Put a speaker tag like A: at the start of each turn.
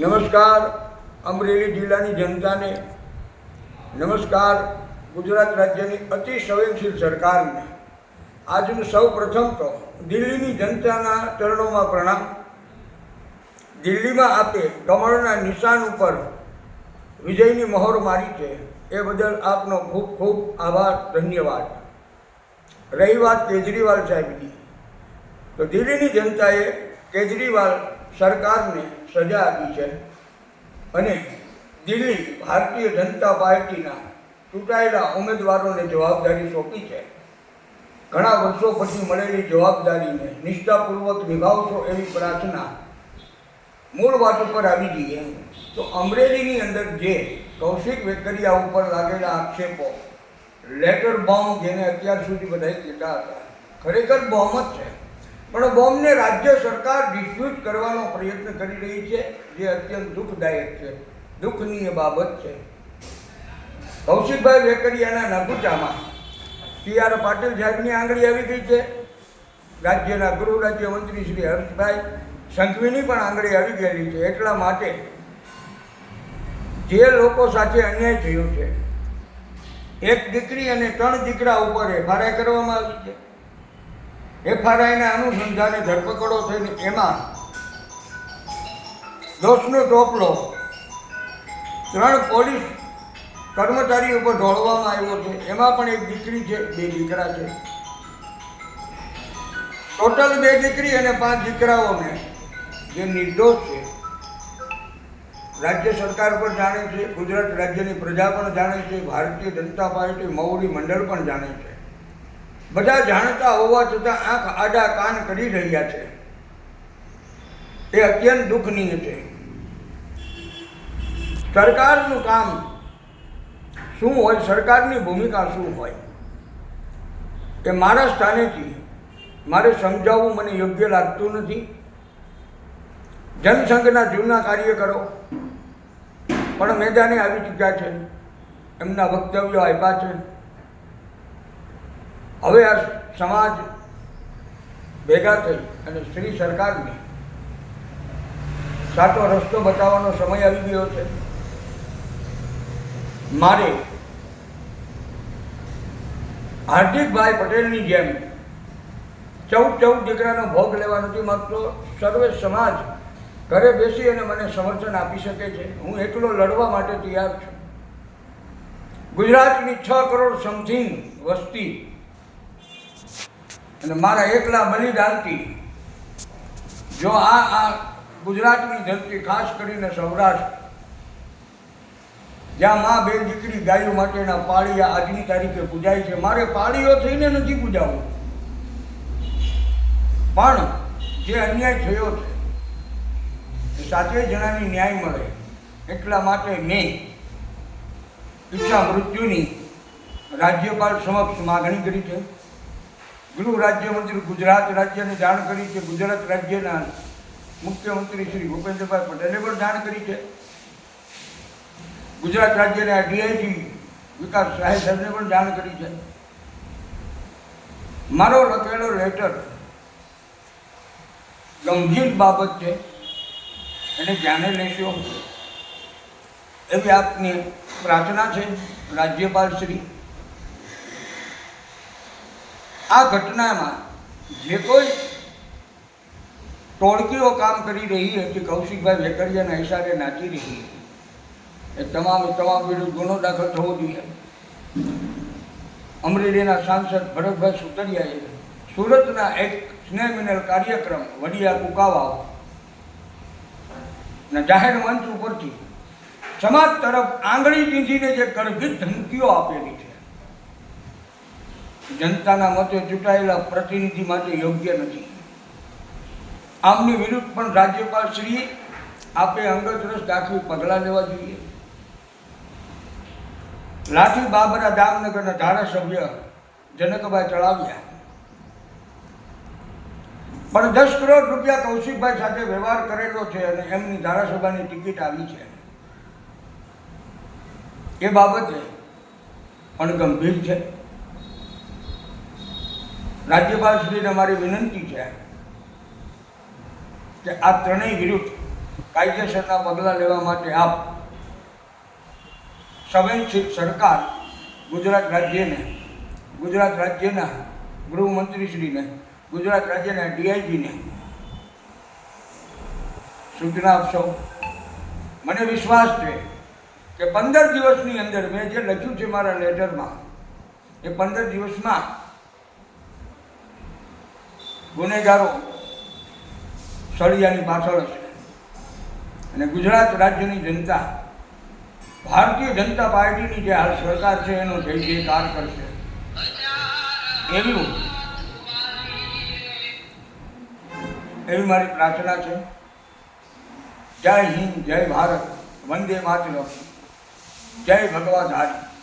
A: નમસ્કાર, અમરેલી જિલ્લાની જનતાને. નમસ્કાર, ગુજરાત રાજ્યની અતિ સંવેદનશીલ સરકારને. આજનું સૌ પ્રથમ તો દિલ્હીની જનતાના ચરણોમાં પ્રણામ. દિલ્હીમાં આપે કમળના નિશાન ઉપર વિજયની મહોર મારી છે. એ બદલ આપનો ખૂબ ખૂબ આભાર, ધન્યવાદ. રહી વાત કેજરીવાલ સાહેબની. તો દિલ્હીની જનતાએ કેજરીવાલ સરકારને સજા આપી છે. અને દિલ્હી ભારતીય જનતા પાર્ટીના ચૂંટાયેલા ઉમેદવારોને જવાબદારી સોંપી છે. ઘણા વર્ષો પછી મળેલી જવાબદારીને નિષ્ઠાપૂર્વક નિભાવશો એવી પ્રાર્થના મૂળ વાત ઉપર આવી જઈએ તો અમરેલીની અંદર જે કૌશિક વેકરિયા ઉપર લાગેલા આક્ષેપો લેટર બોમ્બ જેને અત્યાર સુધી બધાએ કહેતા હતા, ખરેખર જ છે. પણ બોમ્બને રાજ્ય સરકાર ડિસ્પ્યુટ કરવાનો પ્રયત્ન કરી રહી છે, જે અત્યંત દુઃખદાયક છે. દુઃખનીય બાબત છે. કૌશિકભાઈ વેકરિયાના નગુચામાં સી આર પાટીલ સાહેબની આંગળી આવી ગઈ છે. રાજ્યના ગૃહ રાજ્યમંત્રી શ્રી હર્ષભાઈ સંઘવીની પણ આંગળી આવી ગયેલી છે. એટલા માટે જે લોકો સાથે અન્યાય થયો છે, એક દીકરી અને ત્રણ દીકરા ઉપર એફઆરઆઈ કરવામાં આવી છે. એફઆરઆઈના અનુસંધાને ધરપકડો થઈને એમાં દોષનો ટોપલો ત્રણ પોલીસ કર્મચારી ઉપર ઢોળવામાં આવ્યો છે. એમાં પણ એક દીકરી છે, બે દીકરા છે. ટોટલ બે દીકરી અને પાંચ દીકરાઓને જે નિર્દોષ છે. રાજ્ય સરકાર પણ જાણે છે, ગુજરાત રાજ્યની પ્રજા પણ જાણે છે, ભારતીય જનતા પાર્ટી, મૌરી મંડળ પણ જાણે છે. બધા જાણતા હોવા છતાં આંખ આડા કાન કરી રહ્યા છે. એ અત્યંત દુઃખનીય છે. સરકારનું કામ શું હોય, સરકારની ભૂમિકા શું હોય, એ મારા સ્થાનેથી, મારે સમજાવવું મને યોગ્ય લાગતું નથી. જનસંઘના જૂના કાર્યકરો પણ મેદાને આવી ચૂક્યા છે. એમના વક્તવ્યો આપ્યા છે. હવે આ સમાજ ભેગા થઈ અને શ્રી સરકારને સાચો રસ્તો બતાવવાનો સમય આવી ગયો છે. મારે હાર્દિકભાઈ પટેલની જેમ ચૌદ ચૌદ દીકરાનો ભોગ લેવા નથી માગતો. સર્વે સમાજ ઘરે બેસી અને મને સમર્થન આપી શકે છે. હું એકલો લડવા માટે તૈયાર છું. ગુજરાતની છ કરોડ સમથિંગ વસ્તી અને મારા એકલા બલિદાનથી જો આ આ ગુજરાતની ધરતી ખાસ કરીને સૌરાષ્ટ્ર, જ્યાં મા બે દીકરી ગાયો માટેના પાળિયા આજની તારીખે પૂજાય છે, મારે પાળીઓ થઈને નથી પૂજાવું. પણ જે અન્યાય થયો છે, એ સાતેય જણાની ન્યાય મળે, એટલા માટે મેં ઈચ્છા મૃત્યુની રાજ્યપાલ સમક્ષ માગણી કરી છે. ગૃહ રાજ્યમંત્રી ગુજરાત રાજ્યને જાણ કરી છે. ગુજરાત રાજ્યના મુખ્યમંત્રી શ્રી ભૂપેન્દ્રભાઈ પટેલે પણ જાણ કરી છે. ગુજરાત રાજ્યના ડીઆઈજી વિકાસ સાહેબ સાહેબને પણ જાણ કરી છે. મારો લખેલો લેટર ગંભીર બાબત છે. એને ધ્યાને લેશો. એવી આપની પ્રાર્થના છે. રાજ્યપાલ શ્રી આ ઘટનામાં જે કોઈ ટોળકીઓ કામ કરી રહી હતી કૌશિકભાઈ વેકરિયાના હિસાબે નાચી રહી હતી. એ તમામ તમામ વિરુદ્ધ ગુનો દાખલ થવો જોઈએ. અમરેલીના સાંસદ ભરતભાઈ સુતરિયાએ સુરતના એક સ્નેહમિનલ કાર્યક્રમ વડિયા કુકાવા જાહેર મંચ ઉપરથી સમાજ તરફ આંગળી ચીંધીને જે ગર્ભિત ધમકીઓ આપેલી જનતાના મતે ચૂંટાયેલા પ્રતિનિધિ માટે યોગ્ય નથી. આમની વિરુદ્ધ પણ રાજ્યપાલ શ્રી આપે અંગત રસ દાખવી પગલાં લેવા જોઈએ. લાઠી બાબરા દામનગરના ધારાસભ્ય જનકભાઈ ચડાવ્યા. પણ દસ કરોડ રૂપિયા કૌશિકભાઈ સાથે વ્યવહાર કરેલો છે અને એમની ધારાસભાની ટિકિટ આવી છે. એ બાબતે પણ ગંભીર છે. રાજ્યપાલ શ્રીને મારી વિનંતી છે કે આ ત્રણેય વિરુદ્ધ કાયદેસરના પગલાં લેવા માટે આપ સંવેદનશીલ સરકાર ગુજરાત રાજ્યને, ગુજરાત રાજ્યના ગૃહમંત્રીશ્રીને, ગુજરાત રાજ્યના ડીઆઈજીને સૂચના આપશો. મને વિશ્વાસ છે કે પંદર દિવસની અંદર મેં જે લખ્યું છે મારા લેટરમાં, એ પંદર દિવસમાં ગુનેગારો સળિયાની પાછળ છે. અને ગુજરાત રાજ્યની જનતા, ભારતીય જનતા પાર્ટીની જે હાલ સરકાર છે, એનો જય જયકાર કરશે. એવું એવી મારી પ્રાર્થના છે. જય હિન્દ, જય ભારત, વંદે માતરમ. જય ભગવાધારી